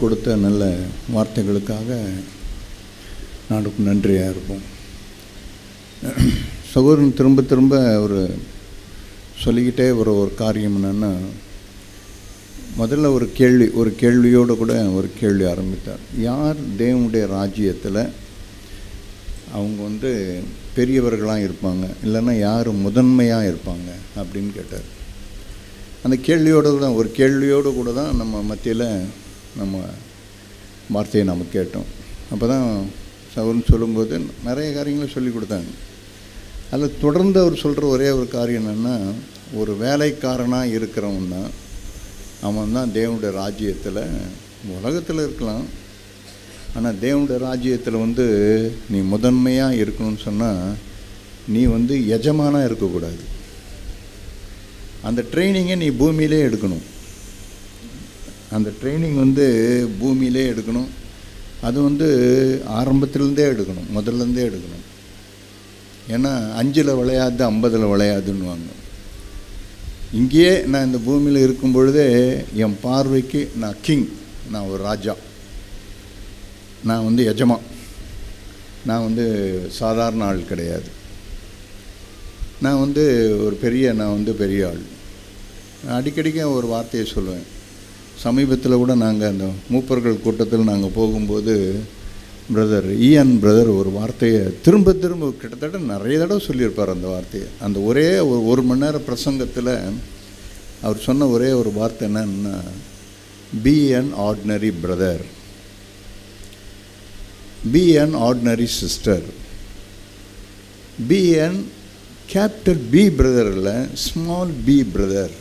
கொடுத்த நல்ல வார்த்தைகளுக்காக நாடுக்கு நன்றியாக இருப்போம். சகோதரன் திரும்ப திரும்ப ஒரு சொல்லிக்கிட்டே வர ஒரு காரியம் என்னென்னா முதல்ல ஒரு கேள்வி ஒரு கேள்வியோடு கூட ஒரு கேள்வி ஆரம்பித்தார். யார் தேவனுடைய ராஜ்யத்தில் அவங்க வந்து பெரியவர்களாக இருப்பாங்க இல்லைன்னா யார் முதன்மையாக இருப்பாங்க அப்படின்னு கேட்டார். அந்த கேள்வியோடு தான் ஒரு கேள்வியோடு கூட தான் நம்ம மத்தியில் நம்ம வார்த்தையை நம்ம கேட்டோம். அப்போ தான் சவர்னு சொல்லும்போது நிறைய காரியங்களை சொல்லி கொடுத்தாங்க. அதில் தொடர்ந்து அவர் சொல்கிற ஒரே ஒரு காரியம் என்னென்னா ஒரு வேலைக்காரனாக இருக்கிறவன் தான் அவன் தான் தேவனுடைய ராஜ்யத்தில் உலகத்தில் இருக்கலாம். ஆனால் தேவனுடைய ராஜ்யத்தில் வந்து நீ முதன்மையாக இருக்கணும்னு சொன்னால் நீ வந்து எஜமானாக இருக்கக்கூடாது. அந்த ட்ரைனிங்கை நீ பூமியிலே எடுக்கணும். அந்த ட்ரைனிங் வந்து பூமியிலே எடுக்கணும். அது வந்து ஆரம்பத்துலேருந்தே எடுக்கணும். முதல்லேருந்தே எடுக்கணும். ஏன்னா அஞ்சில் விளையாது ஐம்பதில் விளையாதுன்னுவாங்க. இங்கேயே நான் இந்த பூமியில் இருக்கும் பொழுதே என் பார்வைக்கு நான் கிங் நான் ஒரு ராஜா. நான் வந்து எஜமா. நான் வந்து சாதாரண ஆள் கிடையாது. நான் வந்து ஒரு பெரிய நான் வந்து பெரிய ஆள். நான் அடிக்கடிக்க ஒரு வார்த்தையை சொல்லுவேன். சமீபத்தில் கூட நாங்கள் அந்த மூப்பர்கள் கூட்டத்தில் நாங்கள் போகும்போது பிரதர் ஈஎன் பிரதர் ஒரு வார்த்தையை திரும்ப திரும்ப கிட்டத்தட்ட நிறைய தடவை சொல்லியிருப்பார் அந்த வார்த்தையை. அந்த ஒரே ஒரு ஒரு மணி நேர பிரசங்கத்தில் அவர் சொன்ன ஒரே ஒரு வார்த்தை என்னன்னா be an ordinary brother be an ordinary sister be an capital B brother இல்லை ஸ்மால் பி பிரதர்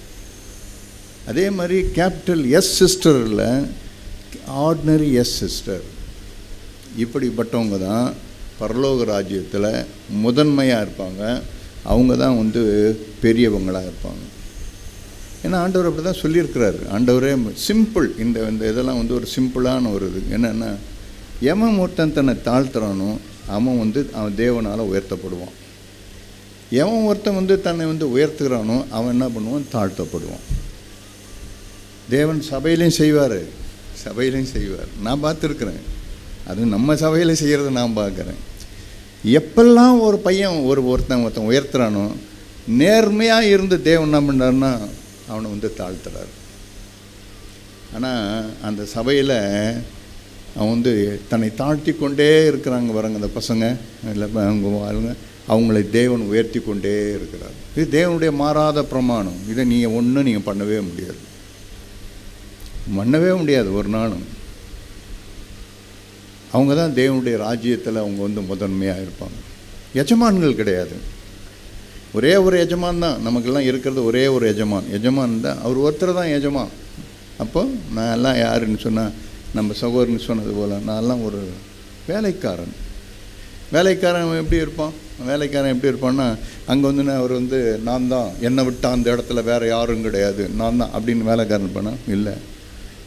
அதே மாதிரி கேபிட்டல் எஸ் சிஸ்டரில் ஆர்டினரி எஸ் சிஸ்டர் இப்படிப்பட்டவங்க தான் பரலோக ராஜ்யத்தில் முதன்மையாக இருப்பாங்க. அவங்க தான் வந்து பெரியவங்களாக இருப்பாங்க. ஏன்னா ஆண்டவர் அப்படி தான் சொல்லியிருக்கிறாரு. ஆண்டவரே சிம்பிள் இந்த இந்த இதெல்லாம் வந்து ஒரு சிம்பிளான ஒரு இது. என்னென்னா எவன் ஒருத்தன் தன்னை தாழ்த்துறானோ அவன் வந்து அவன் தேவனால் உயர்த்தப்படுவான். எவன் ஒருத்தன் வந்து தன்னை வந்து உயர்த்துகிறானோ அவன் என்ன பண்ணுவான்? தாழ்த்தப்படுவான். தேவன் சபையிலையும் செய்வார். சபையிலையும் செய்வார். நான் பார்த்துருக்குறேன். அது நம்ம சபையில் செய்கிறத நான் பார்க்குறேன். எப்பெல்லாம் ஒரு பையன் ஒரு ஒருத்தன் ஒருத்தன் உயர்த்துறானோ நேர்மையாக இருந்து தேவன் என்ன பண்ணுறாருன்னா அவனை வந்து தாழ்த்துறார். ஆனால் அந்த சபையில் அவன் வந்து தன்னை தாழ்த்தி கொண்டே இருக்கிறாங்க வரங்க அந்த பசங்க. இல்லை அவங்க ஆளுங்க. அவங்களை தேவன் உயர்த்தி கொண்டே இருக்கிறார். இது தேவனுடைய மாறாத பிரமாணம். இதை நீங்கள் ஒன்றும் நீங்கள் பண்ணவே முடியாது. பண்ணவே முடியாது ஒரு நாளும். அவங்க தான் தேவனுடைய ராஜ்யத்தில் அவங்க வந்து முதன்மையாக இருப்பாங்க. எஜமான்கள் கிடையாது. ஒரே ஒரு எஜமான் தான். நமக்கெல்லாம் இருக்கிறது ஒரே ஒரு எஜமான். எஜமான் தான். அவர் ஒருத்தர் தான் எஜமான். அப்போ நான் எல்லாம் யாருன்னு சொன்னால் நம்ம சகோதரன் சொன்னது போல் நான் எல்லாம் ஒரு வேலைக்காரன். வேலைக்காரன் எப்படி இருப்பான்? வேலைக்காரன் எப்படி இருப்பான்னா அங்கே வந்து நான் அவர் வந்து நான் தான். என்னை விட்டால் அந்த இடத்துல வேறு யாரும் கிடையாது. நான் தான். அப்படின்னு வேலைக்காரன் இருப்பானா? இல்லை.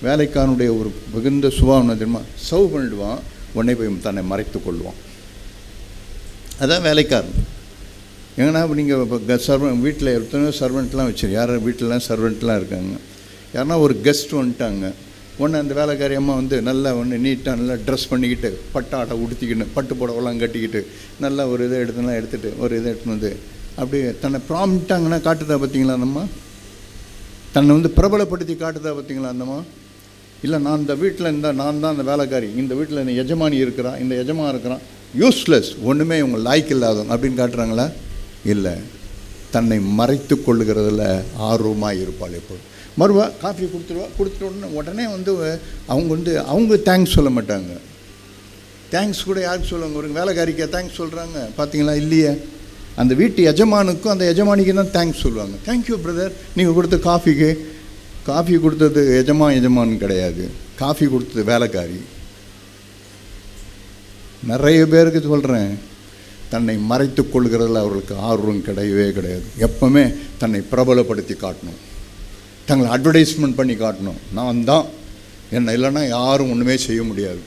வேலைக்காரனுடைய ஒரு மிகுந்த சுபாவம் தெரியுமா? சர்வ் பண்ணிடுவான். உடனே போய் தன்னை மறைத்து கொள்வான். அதான் வேலைக்காரன். ஏன்னா நீங்கள் இப்போ சர்வன் வீட்டில் எத்தனையோ சர்வெண்ட்லாம் வச்சு யார் வீட்டிலலாம் சர்வெண்ட்லாம் இருக்காங்க. யாருன்னா ஒரு கெஸ்ட் வந்துட்டாங்க. ஒன்று அந்த வேலைக்காரி அம்மா வந்து நல்லா ஒன்று நீட்டாக நல்லா ட்ரெஸ் பண்ணிக்கிட்டு பட்டாடை உடுத்திக்கிட்டு பட்டு புடவெல்லாம் கட்டிக்கிட்டு நல்லா ஒரு இதை எடுத்துலாம் எடுத்துகிட்டு ஒரு இதை எடுத்துன்னு வந்து அப்படி தன்னை ப்ராமிட்டாங்கன்னா காட்டுதா பார்த்தீங்களா அந்தம்மா? தன்னை வந்து பிரபலப்படுத்தி காட்டுதா பார்த்தீங்களா அந்தம்மா? இல்லை நான் இந்த வீட்டில் இந்த நான் தான் அந்த வேலைக்காரி. இந்த வீட்டில் இந்த எஜமானி இருக்கிறான் இந்த எஜமான் இருக்கிறான். யூஸ்லெஸ் ஒன்றுமே இவங்க லாய்க்கு இல்லாதவங்க. அப்படின்னு காட்டுறாங்களா? இல்லை. தன்னை மறைத்து கொள்ளுகிறதுல ஆர்வமாக இருப்பாள் எப்போ மறுவா காஃபி கொடுத்துருவா கொடுத்துட்ட உடனே உடனே வந்து அவங்க வந்து அவங்க தேங்க்ஸ் சொல்ல மாட்டாங்க. தேங்க்ஸ் கூட யாருக்கு சொல்லுவாங்க? ஒரு வேலைக்காரிக்கா தேங்க்ஸ் சொல்கிறாங்க பார்த்தீங்களா இல்லையே. அந்த வீட்டு எஜமானுக்கும் அந்த எஜமானிக்கு தான் தேங்க்ஸ் சொல்லுவாங்க. தேங்க்யூ பிரதர் நீங்கள் கொடுத்த காஃபிக்கு காஃபி கொடுத்தது எஜமா எஜமான் கிடையாது. காஃபி கொடுத்தது வேலைக்காரி. நிறைய பேருக்கு சொல்கிறேன் தன்னை மறைத்து கொள்கிறதுல அவர்களுக்கு ஆர்வம் கிடையவே கிடையாது. எப்பவுமே தன்னை பிரபலப்படுத்தி காட்டணும். தங்களை அட்வர்டைஸ்மெண்ட் பண்ணி காட்டணும். நான் தான். என்ன இல்லைன்னா யாரும் ஒன்றுமே செய்ய முடியாது.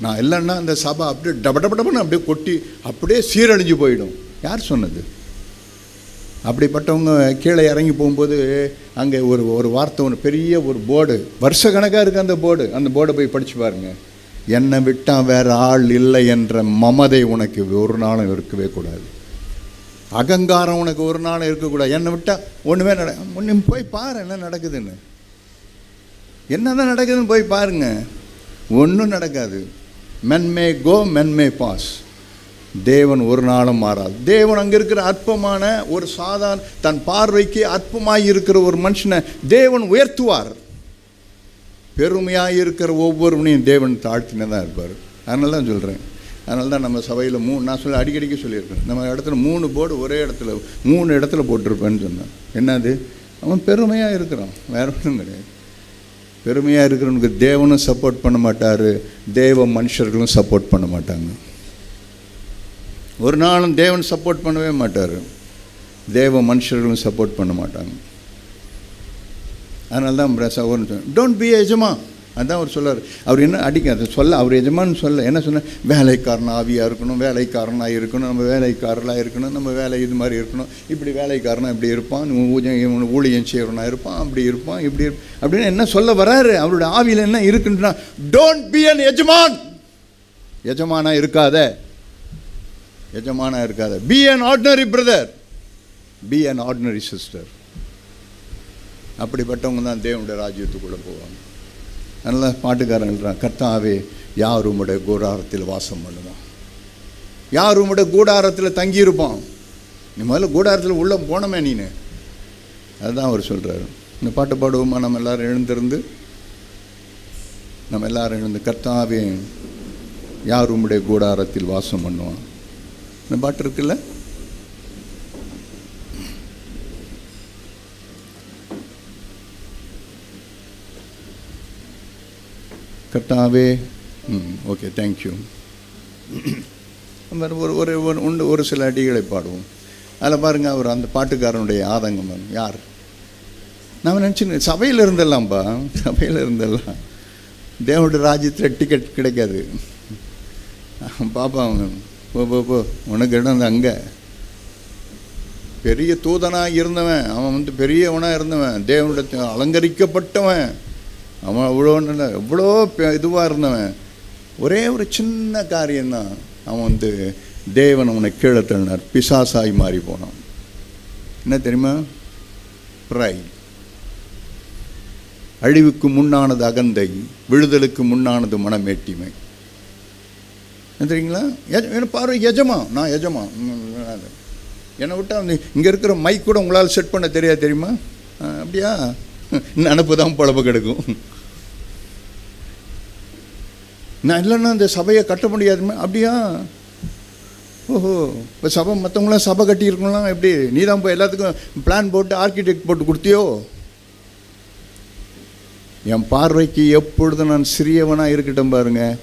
நான் இல்லைன்னா அந்த சபை அப்படியே டப டப டபன்னு அப்படியே கொட்டி அப்படியே சீரழிஞ்சு போயிடும். யார் சொன்னது? அப்படிப்பட்டவங்க கீழே இறங்கி போகும்போது அங்கே ஒரு ஒரு வார்த்தை ஒன்று பெரிய ஒரு போர்டு. வருஷ கணக்காக இருக்குது அந்த போர்டு. அந்த போர்டை போய் படித்து பாருங்க. என்னை விட்டால் வேற ஆள் இல்லை என்ற மமதை உனக்கு ஒரு நாளும் இருக்கவே கூடாது. அகங்காரம் உனக்கு ஒரு நாளும் இருக்கக்கூடாது என்னை விட்டால் ஒன்றுமே நட ஒன்று போய் பாரு என்ன நடக்குதுன்னு. என்னதான் நடக்குதுன்னு போய் பாருங்க. ஒன்றும் நடக்காது. Men may go men may pass தேவன் ஒரு நாளும் மாறாது. தேவன் அங்கே இருக்கிற அற்பமான ஒரு சாதாரண தன் பார்வைக்கு அற்பமாக இருக்கிற ஒரு மனுஷனை தேவன் உயர்த்துவார். பெருமையாக இருக்கிற ஒவ்வொருவனையும் தேவன் தாழ்த்தினே தான் இருப்பார். அதனால தான் சொல்கிறேன் அதனால தான் நம்ம சபையில் மூணு நான் சொல்ல அடிக்கடிக்கு சொல்லியிருக்கேன். நம்ம இடத்துல மூணு போர்டு ஒரே இடத்துல மூணு இடத்துல போட்டிருப்பேன்னு சொன்னேன். என்னது? அவன் பெருமையாக இருக்கிறான். வேற ஒன்றும் கிடையாது. பெருமையாக இருக்கிறவனுக்கு தேவனும் சப்போர்ட் பண்ண மாட்டார். தேவ மனுஷர்களும் சப்போர்ட் பண்ண மாட்டாங்க. ஒரு நாளும் தேவன் சப்போர்ட் பண்ணவே மாட்டார். தேவ மனுஷர்களும் சப்போர்ட் பண்ண மாட்டாங்க. அதனால தான் சகோதரன் டோன்ட் பி எஜமா. அதான் அவர் சொல்லார். அவர் என்ன அடிக்க அதை சொல்ல அவர் எஜமான்னு சொல்ல என்ன சொன்ன? வேலைக்காரன் ஆவியாக இருக்கணும் வேலைக்காரனாக இருக்கணும் நம்ம வேலைக்காரலாக இருக்கணும் நம்ம வேலை இது மாதிரி இருக்கணும். இப்படி வேலைக்காரனாக இப்படி இருப்பான் ஊஜம் ஊழியம் இவன் ஊழியம் செய்கிறவனாக இருப்பான் அப்படி இருப்பான் இப்படி இருப்பான் அப்படின்னு என்ன சொல்ல வராரு? அவருடைய ஆவியில் என்ன இருக்குன்னா டோன்ட் பி அன் எஜமான். எஜமானா இருக்காத. எஜமானாக இருக்காத. Be an ordinary brother be an ordinary sister அப்படிப்பட்டவங்க தான் தேவனுடைய ராஜ்யத்துக்குள்ளே போவாங்க. அதனால் பாட்டுக்காரன் கர்த்தாவே யார் உம்முடைய கூடாரத்தில் வாசம் பண்ணுவான்? யார் உம்முடைய கூடாரத்தில் தங்கியிருப்பான்? நீ முதல்ல கூடாரத்தில் உள்ளே போனமே நீனு. அதுதான் அவர் சொல்கிறாரு இந்த பாட்டு பாடுவோமா? நம்ம எல்லோரும் எழுந்திருந்து நம்ம எல்லோரும் எழுந்து கர்த்தாவே யார் உம்முடைய கூடாரத்தில் வாசம் பண்ணுவான்? இந்த பாட்டு இருக்குல்ல? கட்டாவே. ம் ஓகே தேங்க்யூ ஒரு ஒரு ஒரு உண்டு ஒரு சில அடிகளை பாடுவோம். அதில் பாருங்க அவர் அந்த பாட்டுக்காரனுடைய ஆதங்கம் யார்? நான் நினச்சி சபையில் இருந்தெல்லாம்ப்பா சபையில் இருந்தெல்லாம். தேவனுடைய ராஜ்யத்தில் டிக்கெட் கிடைக்காது. பாப்பா அவங்க போ போ போ. உனக்கு இடம் அங்கே? பெரிய தூதனாக இருந்தவன். அவன் வந்து பெரியவனாக இருந்தவன். தேவனுடைய அலங்கரிக்கப்பட்டவன். அவன் அவ்வளோ நல்ல எவ்வளோ இதுவாக இருந்தவன். ஒரே ஒரு சின்ன காரியம்தான். அவன் வந்து தேவன் அவனை கீழே தள்ளினார். பிசாசாய் மாறி போனான். என்ன தெரியுமா? ப்ரை அழிவுக்கு முன்னானது அகந்தை விழுதலுக்கு முன்னானது மனமேட்டிமை. தெரியுங்களா? எஜ- என்ன பாரு எஜமா நான் எஜமா என்னை விட்டால் வந்து இங்கே இருக்கிற மைக் கூட உங்களால் செட் பண்ண தெரியாது தெரியுமா? அப்படியா? நினப்பு தான் பழப்பு கிடக்கும். நான் இல்லைன்னா இந்த சபையை கட்ட முடியாதுமே அப்படியா? ஓஹோ இப்போ சபை மற்றவங்களாம் சபை கட்டியிருக்கலாம் எப்படி? நீ தான் போய் எல்லாத்துக்கும் பிளான் போட்டு ஆர்கிடெக்ட் போட்டு கொடுத்தியோ? என் பார்வைக்கு எப்பொழுதும் நான் சிறியவனாக இருக்கட்டும் பாருங்கள்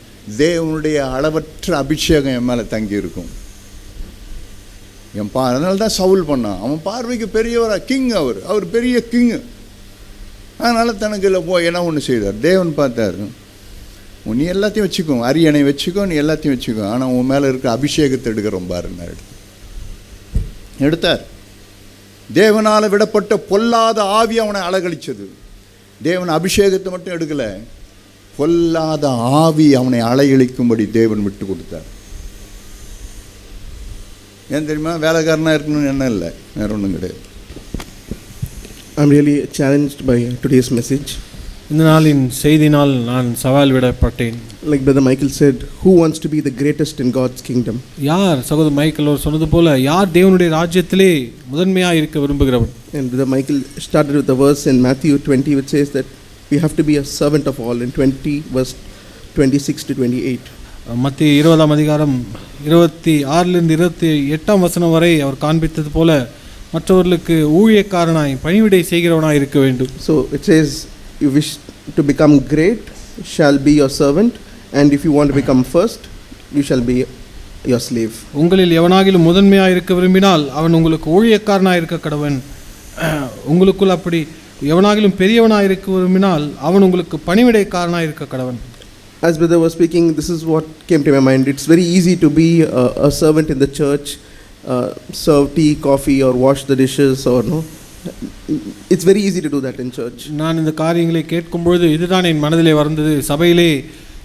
தேவனுடைய அளவற்ற அபிஷேகம் என் மேலே தங்கி இருக்கும் என் பா அதனால தான் சவுல் பண்ணான். அவன் பார்வைக்கு பெரியவரா கிங் அவர். அவர் பெரிய கிங் அதனால் தனக்கு இல்லை போய் என்ன ஒன்று செய்தார் தேவன் பார்த்தார். நீ எல்லாத்தையும் வச்சுக்கோ. அரியணை வச்சுக்கோ நீ எல்லாத்தையும் வச்சுக்கோ. ஆனால் உன் மேலே இருக்க அபிஷேகத்தை எடுக்கிறோம் பாருங்க எடுத்தார். தேவனால் விடப்பட்ட பொல்லாத ஆவி அவனை அலகழிச்சது. தேவன் அபிஷேகத்தை மட்டும் எடுக்கலை. பொல்லாத ஆவி அவனை அலையழிக்கும்படி தேவன் விட்டு கொடுத்தார் ஏன் தெரியுமா வேலைக்காரனாக இருக்கணும்னு என்ன இல்லை வேற ஒன்றும் கிடையாது I'm really challenged by today's message. இந்த நாளின் செய்தினால் நான் சவால் விடப்பட்டேன் Like Brother Michael said, who wants to be the greatest in God's kingdom? யார் சகோதர மைக்கேல் அவர் சொன்னது போல யார் தேவனுடைய ராஜ்யத்திலே முதன்மையாக இருக்க விரும்புகிறவன் And Brother Michael started with the verse in Matthew 20, which says that we have to be a servant of all, in 20, verse 26 to 28. மத்திய இருபதாம் அதிகாரம் இருபத்தி ஆறிலிருந்து இருபத்தி எட்டாம் வசனம் வரை அவர் காண்பித்தது போல மற்றவர்களுக்கு ஊழியக்காரனாய் பணிவிடை செய்கிறவனாய் இருக்க வேண்டும் So it says, you wish to become great, shall be your servant, and if you want to become first, you shall be your slave. உங்களில் எவனாகிலும் முதன்மையாக இருக்க விரும்பினால் அவன் உங்களுக்கு ஊழியக்காரனாய் இருக்க கடவன் உங்களுக்குள் அப்படி எவனாகிலும் பெரியவனாய் இருக்க விரும்பினால் அவன் உங்களுக்கு பணிவிடைக்காரனாய் இருக்க கடவன் As brother was speaking, this is what came to my mind. It's very easy to be a, a servant in the church uh, serve tea, coffee, or wash the dishes, or no. It's very easy to do that in church. நான் இந்த காரியங்களை கேட்கும் பொழுது இதுதான் என் மனதிலே வந்தது சபையிலே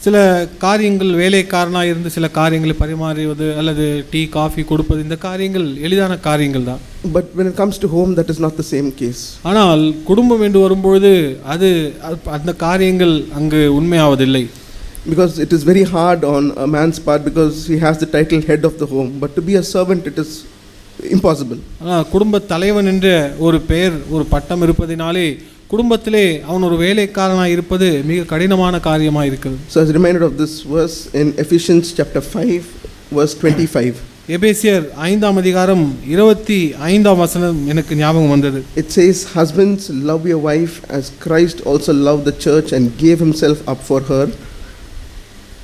சில காரியங்கள் வேலைக்காரனாக இருந்து சில காரியங்களை பரிமாறுவது அல்லது டீ காஃபி கொடுப்பது இந்த காரியங்கள் எளிதான காரியங்கள் தான் But when it comes to home, that is not the same case. ஆனால் குடும்பம் என்று வரும்பொழுது அது அது- அந்த காரியங்கள் அங்கு உண்மையாவதில்லை Because it is very hard on a man's part because he has the title head of the home. But to be a servant, it is impossible. ஆனால் குடும்ப தலைவன் என்ற ஒரு பெயர் ஒரு பட்டம் இருப்பதினாலே குடும்பத்திலே அவன் ஒரு வேலைக்காரனாக இருப்பது மிக கடினமான காரியமாக இருக்கிறது. So, as a reminder of this verse in Ephesians chapter 5, verse 25, எபேசியர் ஐந்தாம் அதிகாரம் இருபத்தி ஐந்தாம் வசனம் எனக்கு ஞாபகம் வந்தது. It says, Husbands, love your wife as Christ also loved the church and gave himself up for her.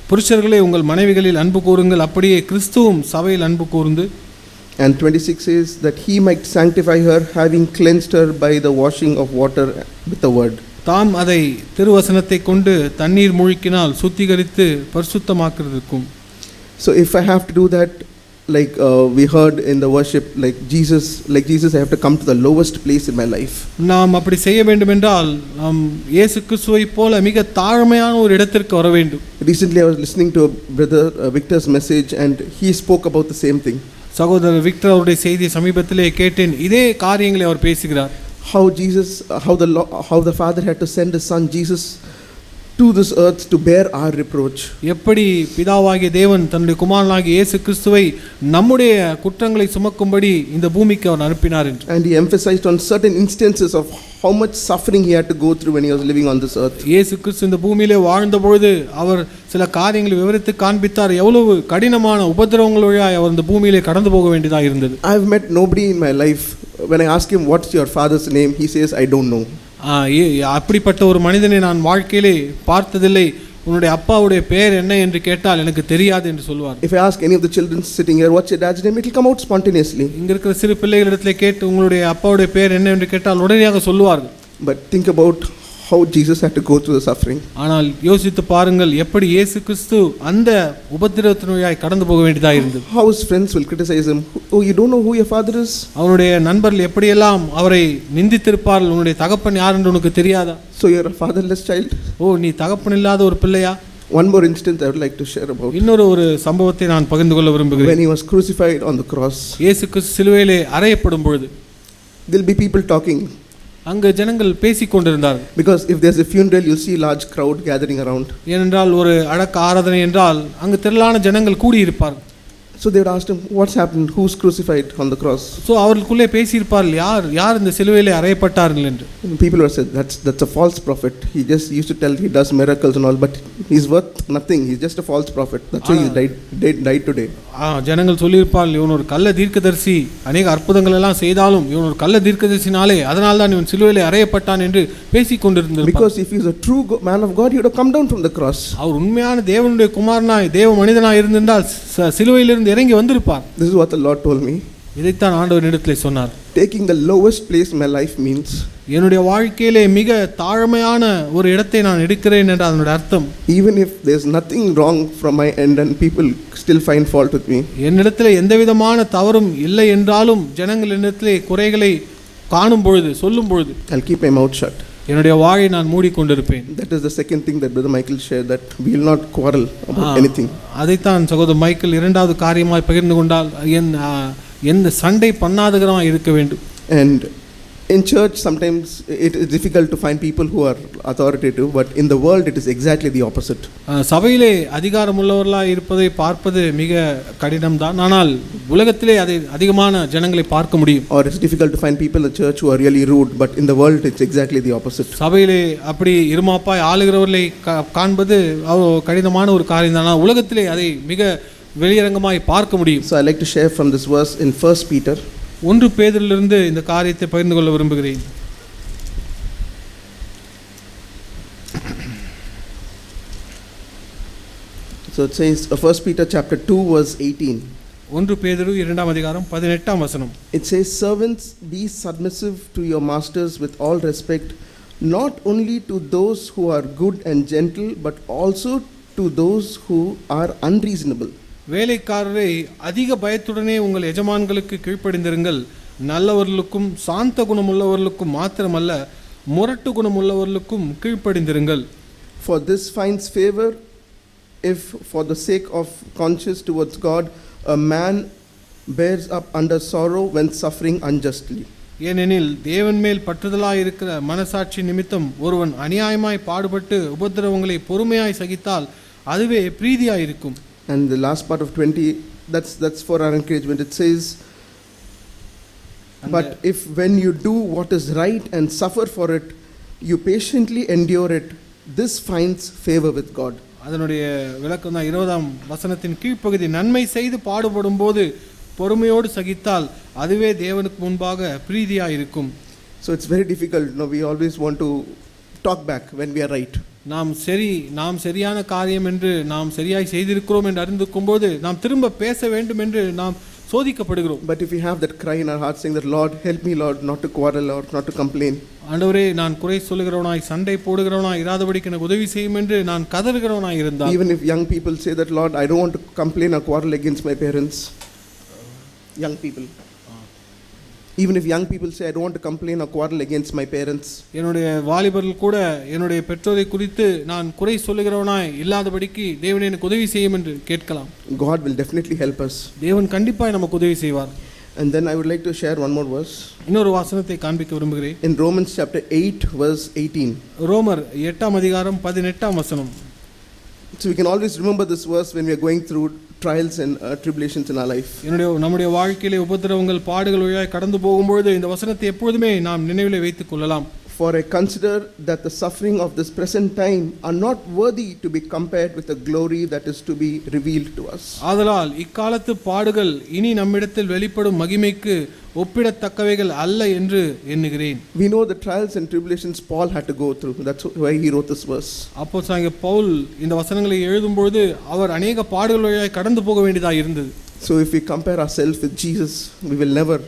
புருஷர்களே உங்கள் மனைவிகளில் அன்பு கூறுங்கள். அப்படியே கிறிஸ்துவும் சபையில் அன்பு கூர்ந்து And 26 says that he might sanctify her, having cleansed her by the washing of water with the word. தாம் அதை திருவசனத்தை கொண்டு தண்ணீர் முழுக்கினால் சுத்திகரித்து பரிசுத்தமாக்குறதுக்கும் So, if I have to do that, like uh, we heard in the worship, like Jesus, like Jesus, I have to come to the lowest place in my life. நாம் அப்படி செய்ய வேண்டுமென்றால் நாம் இயேசு கிறிஸ்துவை போல மிக தாழ்மையான ஒரு இடத்திற்கு வர வேண்டும் Recently, I was listening to a brother uh, Victor's message, and he spoke about the same thing. சகோதரர் விக்டர் அவருடைய செய்தியை சமீபத்திலே கேட்டேன் இதே காரியங்களை அவர் பேசுகிறார் How Jesus, uh, how the lo- how the Father had to send His Son Jesus to this earth to bear our reproach. எப்படி பிதாவாகிய தேவன் தன்னுடைய குமாரனாகிய இயேசு கிறிஸ்துவை நம்முடைய குற்றங்களை சுமக்கும்படி இந்த பூமிக்கு அவர் அனுப்பினார் என்று And he emphasized on certain instances of how much suffering he had to go through when he was living on this earth. இயேசு கிறிஸ்து இந்த பூமியிலே வாழ்ந்த பொழுது அவர் சில காரியங்களை விவரித்து காண்பித்தார் எவ்வளவு கடினமான உபத்திரவங்கள் வழியாய் அவர் இந்த பூமியிலே கடந்து போக வேண்டியதாக இருந்தது I've met nobody in my life. When I ask him, What's your father's name? He says, I don't know. அப்படிப்பட்ட ஒரு மனிதனை நான் வாழ்க்கையிலே பார்த்ததில்லை உன்னுடைய அப்பாவுடைய பெயர் என்ன என்று கேட்டால் எனக்கு தெரியாது என்று சொல்வார் If I ask any of the children sitting here, What's your dad's name? It'll come out spontaneously. இங்க இருக்கிற சிறு பிள்ளைகளிடத்தில் கேட்டு உங்களுடைய அப்பாவுடைய பெயர் என்ன என்று கேட்டால் உடனடியாக சொல்லுவார்கள் But think about how Jesus had to go through the suffering. ஆனால் யோசித்து பாருங்கள் எப்படி இயேசு கிறிஸ்து அந்த உபத்திரவத்தின் வழியாய் கடந்து போக வேண்டியதாக இருந்தது How his friends will criticize him. Oh, you don't know who your father is? அவனுடைய நண்பர்கள் எப்படியெல்லாம் அவரை நிந்தித்திருப்பார்கள் உன்னுடைய தகப்பன் யார் என்று உனக்கு தெரியாதா So you're a fatherless child? ஓ நீ தகப்பன் இல்லாத ஒரு பிள்ளையா One more instance I would like to share about. இன்னொரு ஒரு சம்பவத்தை நான் பகிர்ந்து கொள்ள விரும்புகிறேன் When he was crucified on the cross, இயேசு கிறிஸ்து சிலுவையிலே அறையப்படும் பொழுது there'll be people talking. அங்கு ஜனங்கள் பேசிக் கொண்டிருந்தார்கள் Because if there's a funeral, you'll see a large crowd gathering around. ஏனென்றால் ஒரு அடக்க ஆராதனை என்றால் அங்கு திரளான ஜனங்கள் கூடியிருப்பார்கள் So they would ask him, What's happened? Who's crucified on the cross? So அவர்களுக்குள்ளே பேசியிருப்பார்கள் யார் யார் இந்த சிலுவையிலே அறையப்பட்டார்கள் என்று And people would say, that's, that's a false prophet. He just used to tell he does miracles and all, but he's worth nothing. He's just a false prophet. That's why he died, died, died today. ஆ, ஜனங்கள் சொல்லியிருப்பார்கள் இவன் ஒரு கள்ள தீர்க்கதரிசி அநேக அற்புதங்கள் எல்லாம் செய்தாலும் இவன் ஒரு கள்ள தீர்க்கதரிசினாலே அதனால் தான் இவன் சிலுவையிலே அறையப்பட்டான் என்று பேசிக் கொண்டிருந்தார் Because if he's a true go- man of God, he would have come down from the cross. அவர் உண்மையான தேவனுடைய குமாரனாய் தேவ மனிதனாய் இருந்திருந்தால் சிலுவையிலிருந்து இறங்கி வந்திருப்பார் This is what the Lord told me. இதைத்தான் ஆண்டவர் இடத்திலே சொன்னார் Taking the lowest place in my life means என்னுடைய வாழ்க்கையிலே மிக தாழ்மையான ஒரு இடத்தை நான் எடுக்கிறேன் என்ற அதனுடைய அர்த்தம் even if there's nothing wrong from my end and people still find fault with me, என்னிடத்தில் எந்த விதமான தவறும் இல்லை என்றாலும் ஜனங்கள் என்னிடத்திலே குறைகளை காணும் பொழுது சொல்லும் பொழுது I'll keep my mouth shut. என்னுடைய வாயை நான் மூடிக்கொண்டிருப்பேன் the second thing that Brother Michael shared that we will not quarrel about ah, anything. அதைத்தான் சகோதரர் மைக்கேல் இரண்டாவது காரியமாய் பகிர்ந்து கொண்டால் என் எந்த சண்டை பண்ணாதகரமாக இருக்க வேண்டும் And in church, sometimes it is difficult to find people who are authoritative, but in the world, it is exactly the opposite. ஆ, சபையிலே அதிகாரமுள்ளவர்களாக இருப்பதை பார்ப்பது மிக கடினம்தான் ஆனால் உலகத்திலே அதை அதிகமான ஜனங்களை பார்க்க முடியும் Or it's difficult to find people in church who are really rude, but in the world, it's exactly the opposite. சபையிலே அப்படி இருமாப்பாய் ஆளுகிறவர்களை காண்பது கடினமான ஒரு காரியம் தான் உலகத்திலே அதை மிக வெளியரங்கமாய் பார்க்க முடியும் So I like to share from this verse in First Peter. ஒன்று பேதிலிருந்து இந்த காரியத்தை பகிர்ந்து கொள்ள விரும்புகிறேன் So it says, uh, First Peter chapter 2, verse 18. ஒன்று பேதிரு இரண்டாம் அதிகாரம் பதினெட்டாம் வசனம் It says, Servants, be submissive to your masters with all respect, not only to those who are good and gentle, but also to those who are unreasonable. வேலைக்காரரை அதிக பயத்துடனே உங்கள் எஜமான்களுக்கு கீழ்ப்படிந்திருங்கள். நல்லவர்களுக்கும் சாந்த குணமுள்ளவர்களுக்கும் மாத்திரமல்ல முரட்டு குணமுள்ளவர்களுக்கும் கீழ்ப்படிந்திருங்கள். For this finds favor if, for the sake of conscience towards God, a man bears up under sorrow when suffering unjustly. ஏனெனில் தேவன் மேல் பற்றுதலாய் இருக்கிற மனசாட்சி நிமித்தம் ஒருவன் அநியாயமாய் பாடுபட்டு உபத்திரவங்களை பொறுமையாய் சகித்தால் அதுவே பிரீதியாய் இருக்கும் And the last part of 20, that's, that's for our encouragement. It says, But if when you do what is right and suffer for it, you patiently endure it, this finds favor with God. அதனுடைய விளக்கம் தான் இருபதாம் வசனத்தின் கீழ்ப்பகுதி நன்மை செய்து பாடுபடும் போது பொறுமையோடு சகித்தால் அதுவே தேவனுக்கு முன்பாக பிரீதியாய் இருக்கும் So it's very difficult. You know, we always want to talk back when we are right. நாம் சரி நாம் சரியான காரியம் என்று நாம் சரியாய் செய்திருக்கிறோம் என்று அறிந்திருக்கும் போது நாம் திரும்ப பேச வேண்டும் என்று நாம் சோதிக்கப்படுகிறோம் But if we have that cry in our heart saying that, Lord, help me, Lord, not to quarrel or not to complain, ஆண்டவரே நான் குறை சொல்லுகிறவனாய் சண்டை போடுகிறவனாய் இராதபடிக்கு எனக்கு உதவி செய்யும் என்று நான் கதறுகிறவனாய் இருந்தால் even if young people say that, Lord, I don't want to complain or quarrel against my parents, young people. Even if young people say, I don't want to complain or quarrel against my parents, என்னுடைய வாலிபர்கள் கூட என்னுடைய பெற்றோரை குறித்து நான் குறை சொல்லுகிறவனாய் இல்லாதபடிக்கு தேவன் எனக்கு உதவி செய்யும் என்று கேட்கலாம் God will definitely help us. தேவன் கண்டிப்பாய் நமக்கு உதவி செய்வார் And then I would like to share one more verse. இன்னொரு வாசனத்தை காண்பிக்க விரும்புகிறேன் In Romans chapter 8, verse 18. ரோமர் எட்டாம் அதிகாரம் பதினெட்டாம் வசனம் So we can always remember this verse when we are going through trials and tribulations in life என்னுடைய நம்முடைய வாழ்க்கையிலே உபத்திரவங்கள் பாடுகள் வழியாக கடந்து போகும்பொழுது இந்த வசனத்தை எப்பொழுதுமே நாம் நினைவிலே வைத்துக் கொள்ளலாம். For I consider that the suffering of this present time are not worthy to be compared with the glory that is to be revealed to us. ஆதலால் இக்காலத்து பாடுகள் இனி நம்மிடத்தில் வெளிப்படும் மகிமைக்கு ஒப்பிடத்தக்கவைகள் அல்ல என்று எண்ணுகிறேன் We know the trials and tribulations Paul had to go through. That's why he wrote this verse. அப்போ சாங்க பவுல் இந்த வசனங்களை எழுதும்பொழுது அவர் அநேக பாடுகள் வழியாய் கடந்து போக வேண்டியதாக இருந்தது So if we compare ourselves with Jesus, we will never.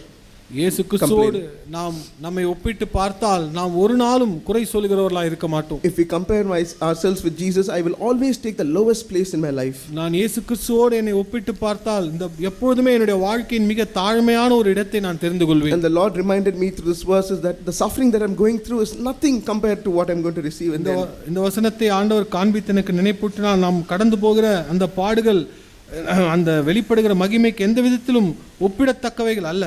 இயேசு கிறிஸ்துவோடு நாம் நம்மை ஒப்பிட்டு பார்த்தால் நாம் ஒரு நாளும் குறை சொல்லுகிறவர்களாக இருக்க மாட்டோம். If we compare my, ourselves with Jesus, I will always take the lowest place in my life. நான் இயேசு கிறிஸ்துவோடு என்னை ஒப்பிட்டு பார்த்தால் இந்த எப்பொழுதுமே என்னுடைய வாழ்க்கையின் மிக தாழ்மையான ஒரு இடத்தை நான் தெரிந்து கொள்வேன். And the Lord reminded me through this verse is that the suffering that I'm going through is nothing compared to what I'm going to receive in இந்த the வ- இந்த வசனத்தை ஆண்டவர் காண்பித்து எனக்கு நினைப்பூட்டினால் நாம் கடந்து போகிற அந்த பாடுகள் அந்த வெளிப்படுகிற மகிமைக்கு எந்த விதத்திலும் ஒப்பிடத்தக்கவைகள் அல்ல.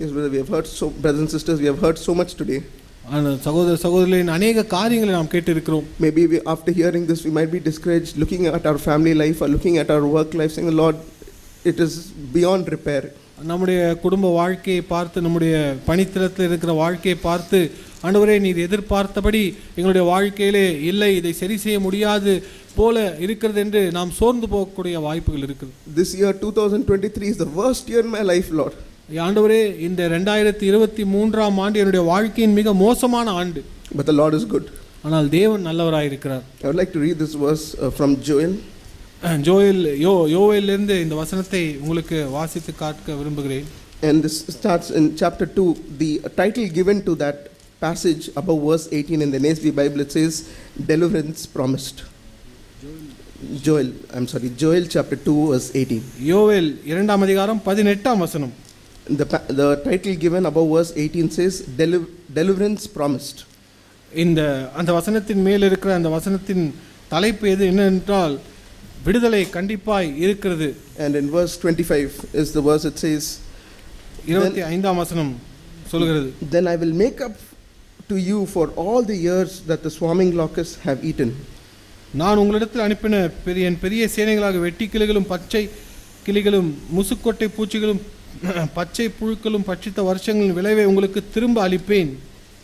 Yes, brother, we have heard so, brothers and sisters, we have heard so much today. ஆனால் சகோதர சகோதரிகளின் அநேக காரியங்களை நாம் கேட்டிருக்கிறோம் Maybe we, after hearing this, we might be discouraged looking at our family life or looking at our work life, saying, Lord, it is beyond repair. நம்முடைய குடும்ப வாழ்க்கையை பார்த்து நம்முடைய பணித்தளத்தில் இருக்கிற வாழ்க்கையை பார்த்து ஆண்டவரே நீர் எதிர்பார்த்தபடி எங்களுடைய வாழ்க்கையிலே இல்லை இதை சரி செய்ய முடியாது போல இருக்கிறது என்று நாம் சோர்ந்து போகக்கூடிய வாய்ப்புகள் இருக்குது This year, 2023, is the worst year in my life, Lord. ஆண்டவரே இந்த ரெண்டாயிரத்தி இருபத்தி மூன்றாம் ஆண்டு என்னுடைய வாழ்க்கையின் மிக மோசமான ஆண்டு But the Lord is good. ஆனால் தேவன் நல்லவராயிருக்கிறார் I would like to read this verse uh, from Joel. Joel யோ யோவேலிருந்து இந்த வசனத்தை உங்களுக்கு வாசித்து காட்ட விரும்புகிறேன் And this starts in chapter 2. The title given to that passage above verse 18 in the NSB Bible, it says, Deliverance Promised. Joel, I'm sorry, Joel chapter 2, verse 18. யோவேல் இரண்டாம் அதிகாரம் பதினெட்டாம் வசனம் The, pa- the title given above verse 18 says, Deliv- Deliverance Promised. இந்த அந்த வசனத்தின் மேல் இருக்கிற அந்த வசனத்தின் தலைப்பு எது என்னவென்றால் விடுதலை கண்டிப்பாய் இருக்கிறது And in verse 25 is the verse it says, இருபத்தி ஐந்தாம் வசனம் சொல்கிறது Then I will make up to you for all the years that the swarming locusts have eaten. நான் உங்களிடத்தில் அனுப்பின பெரிய என் பெரிய சேனைகளாக வெட்டி கிளிகளும் பச்சை கிளிகளும் முசுக்கொட்டை பூச்சிகளும் பச்சை புழுக்களும் பட்சித்த வருஷங்களின் விளைவை உங்களுக்கு திரும்ப அளிப்பேன்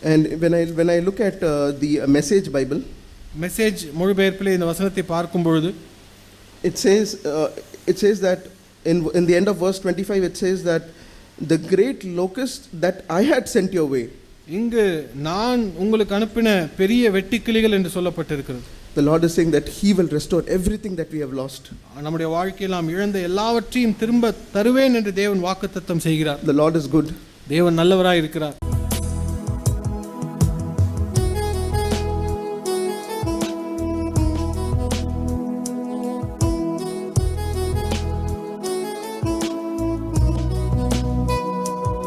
And when I, when I look at uh, the uh, Message Bible, Message மொழிபெயர்ப்பிலே இந்த வசனத்தை பார்க்கும் பொழுது it says, uh, it says that in, in the end of verse 25, it says that the great locust that I had sent your way, இங்கு நான் உங்களுக்கு அனுப்பின பெரிய வெட்டுக்கிளிகள் என்று சொல்லப்பட்டிருக்கிறது the Lord is saying that He will restore everything that we have lost. நம்முடைய வாழ்க்கையில் நாம் இழந்த எல்லாவற்றையும் திரும்ப தருவேன் என்று தேவன் வாக்குத்தத்தம் செய்கிறார் The Lord is good. தேவன் நல்லவராய் இருக்கிறார்